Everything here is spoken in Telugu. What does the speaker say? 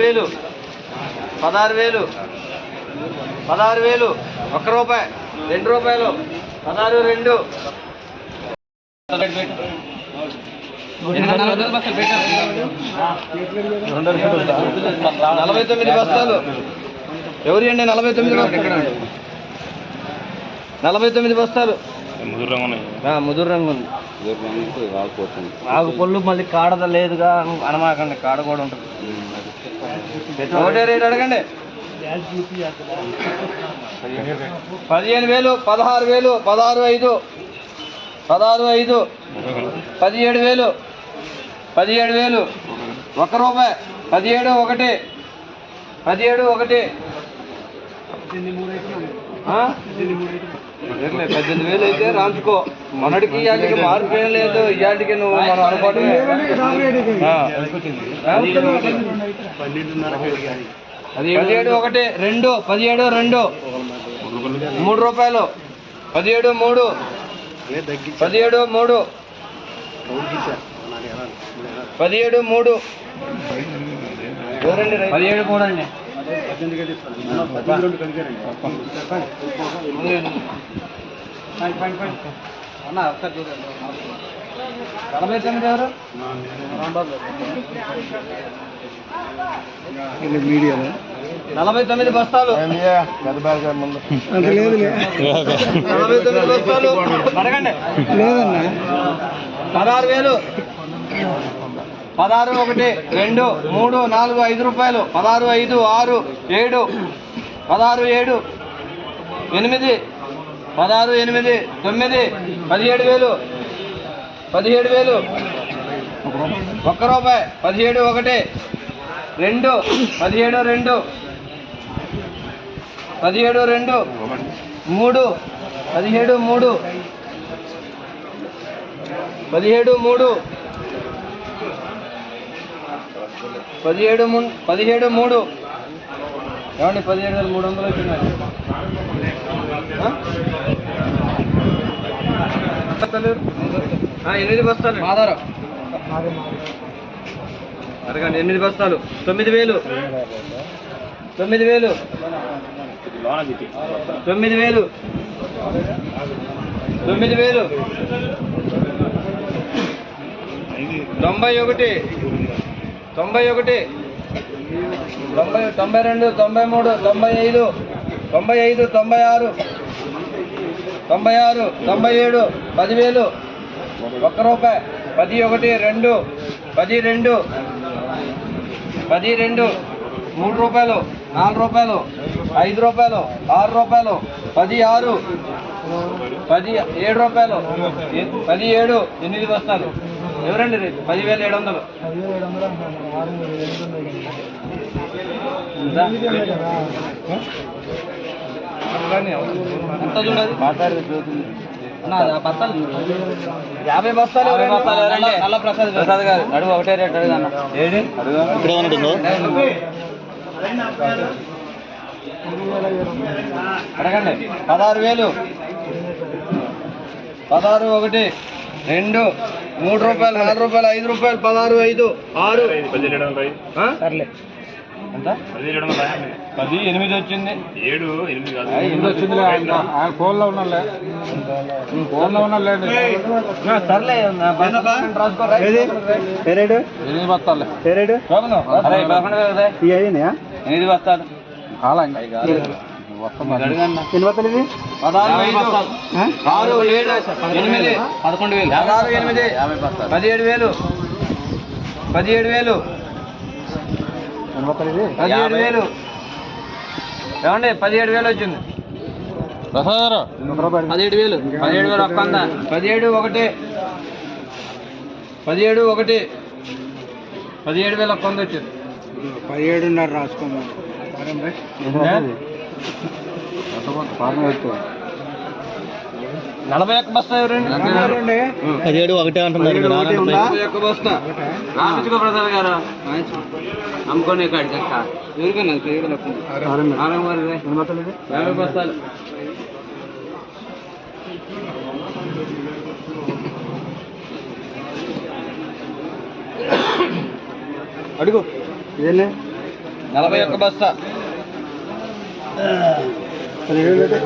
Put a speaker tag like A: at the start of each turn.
A: వేలు. పదహారు వేలు. పదహారు వేలు. ఒక్క రూపాయి. రెండు రూపాయలు. పదహారు రెండు. నలభై తొమ్మిది బస్తాలు. ఎవరి అండి నలభై తొమ్మిది బస్తాలు? నలభై తొమ్మిది బస్తాలు. ఆ, ముదురు రంగు ఉంది. ఆకు పళ్ళు మళ్ళీ కాడద లేదుగా అను- అనమాకండి. కాడ కూడా ఉంటుంది. ఒకటే రేట్ అడగండి. పదిహేను వేలు పదహారు వేలు పదహారు ఐదు పదహారు ఐదు పదిహేడు వేలు పదిహేడు వేలు ఒక్క రూపాయి పదిహేడు ఒకటి పదిహేడు ఒకటి. పద్దెనిమిది వేలు అయితే రాంచుకో. మొన్నటికి ఇవాళకి మార్పు ఏం లేదు. ఇవాళకి నువ్వు మనం అనుకోవడమే? పదిహేడు ఒకటి రెండు పదిహేడు రెండు. మూడు రూపాయలు. పదిహేడు మూడు. పదిహేడు మూడు. పదిహేడు మూడు? పదిహేడు మూడు అండి. అన్న ఒకసారి చూడండి నలభై తొమ్మిది ఎవరు నలభై తొమ్మిది బస్తాలు. నలభై తొమ్మిది బస్తాలు అడగండి. పదహారు వేలు. పదహారు ఒకటి రెండు మూడు నాలుగు ఐదు రూపాయలు. పదహారు ఐదు ఆరు ఏడు. పదహారు ఏడు ఎనిమిది. పదహారు ఎనిమిది తొమ్మిది పదిహేడు వేలు. పదిహేడు వేలు. ఒక్క రూపాయి. పదిహేడు ఒకటి రెండు పదిహేడు రెండు. పదిహేడు రెండు మూడు. పదిహేడు మూడు. పదిహేడు మూడు. పదిహేడు ము- పదిహేడు మూడు. ఏమండి పదిహేడు వేల మూడు వందలు? ఆ, ఎనిమిది బస్తాలు. ఆధారం అడగండి ఎనిమిది బస్తాలు. తొమ్మిది వేలు. తొమ్మిది వేలు. తొమ్మిది వేలు. తొమ్మిది వేలు. తొంభై ఒకటి. తొంభై ఒకటి తొంభై తొంభై రెండు తొంభై మూడు తొంభై ఐదు తొంభై ఐదు తొంభై ఆరు తొంభై ఆరు తొంభై ఏడు పదివేలు. ఒక్క రూపాయి. పది ఒకటి రెండు పది రెండు పది రెండు మూడు రూపాయలు నాలుగు రూపాయలు ఐదు రూపాయలు ఆరు రూపాయలు పది ఆరు పది ఏడు రూపాయలు పది ఏడు ఎనిమిది బస్తాలు. ఎవరండి రేటు? పదివేల ఏడు వందలు? ఎంత చూడాలి? అన్నా, ఆ బస్తాలు చూడు. యాభై బస్తాలు? నల్ల- ప్రసాద్ గారు. ప్రసాద్ గారు. అడుగు ఒకటే రేట్ అడుగు అన్న. ఏడి
B: ఇక్కడ ఏమన్నట్టుందో
A: అడగండి. పదహారు వేలు. పదహారు ఒకటి. రెండు మూడు రూపాయలు నాలుగు రూపాయలు ఐదు రూపాయలు పదహారు ఐదు ఆరు. పది ఎనిమిది వచ్చింది.
C: ఏడు ఎనిమిది
A: వచ్చింది
B: ఫోన్లో ఉన్నాలే ఫోన్లో ఉన్నాలే
A: సర్లే.
B: పేరేడు?
A: ఎనిమిది బస్తాలు.
B: పేరేడు?
A: ఎనిమిది బస్తాలు.
B: అలా
A: అడగన్నా
B: ఎన్ని బత్తలు ఇవి
A: పదహారు ఐదు ఆరు ఏడు ఎనిమిది పదకొండు వేలు పదహారు ఎనిమిది పదిహేడు వేలు. పదిహేడు వేలు. పదిహేడు వేలు ఏమండి పదిహేడు వేలు వచ్చింది. పదిహేడు వేలు పదిహేడు వేలు ఒక్క పదిహేడు ఒకటి పదిహేడు ఒకటి పదిహేడు వేలు. ఒక్క వంద వచ్చింది
B: పదిహేడున్నర రాసుకోమని
A: నలభై ఒక్క బస్తా ఎవరండి
B: పదిహేడు ఒకటే అంటున్నారు
A: నలభై ఒక్క బస్తా ప్రసాద్ గారు అమ్ముకొని బస్తాలు
B: అడుగు
A: నలభై ఒక్క బస్తా.
B: పదిహేడు